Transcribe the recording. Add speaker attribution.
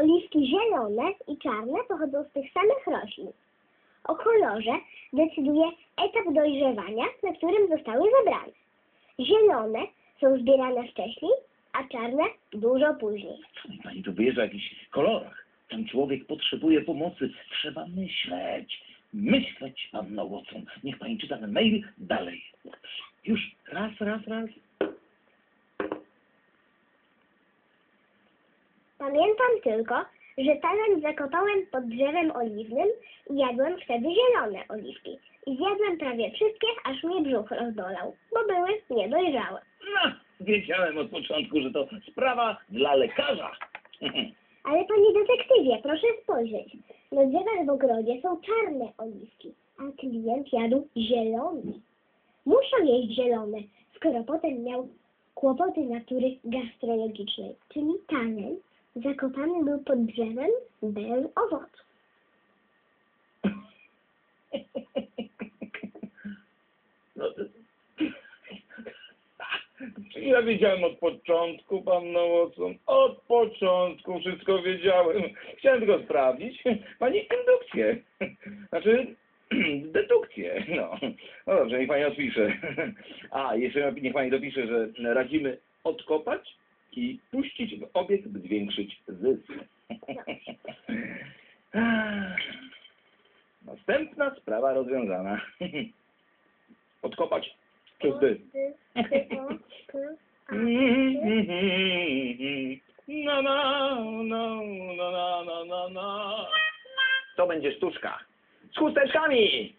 Speaker 1: Oliwki zielone i czarne pochodzą z tych samych roślin. O kolorze decyduje etap dojrzewania, na którym zostały zebrane. Zielone są zbierane wcześniej, a czarne dużo później.
Speaker 2: Pani tu wyjeżdża w jakichś kolorach. Ten człowiek potrzebuje pomocy. Trzeba myśleć. Myśleć, Anna Watson. Niech pani czyta ten mail dalej. Już raz, raz, raz.
Speaker 1: Pamiętam tylko, że talent zakopałem pod drzewem oliwnym i jadłem wtedy zielone oliwki. I zjadłem prawie wszystkie, aż mnie brzuch rozbolał, bo były niedojrzałe.
Speaker 2: No, wiedziałem od początku, że to sprawa dla lekarza.
Speaker 1: Ale panie detektywie, proszę spojrzeć. Na drzewach w ogrodzie są czarne oliwki, a klient jadł zielone. Muszą jeść zielone, skoro potem miał kłopoty natury gastrologicznej, czyli talent zakopany był pod drzewem bez owocu.
Speaker 2: No. Ja wiedziałem od początku, pan Watson. Od początku wszystko wiedziałem. Chciałem tylko sprawdzić pani indukcję. Znaczy, dedukcję. No. no dobrze, niech pani odpisze. A, jeszcze niech pani dopisze, że radzimy odkopać i puścić w obieg, by zwiększyć zysk. Następna sprawa rozwiązana. Odkopać czy zbyt? No, no, no. To będzie sztuczka. Z chusteczkami!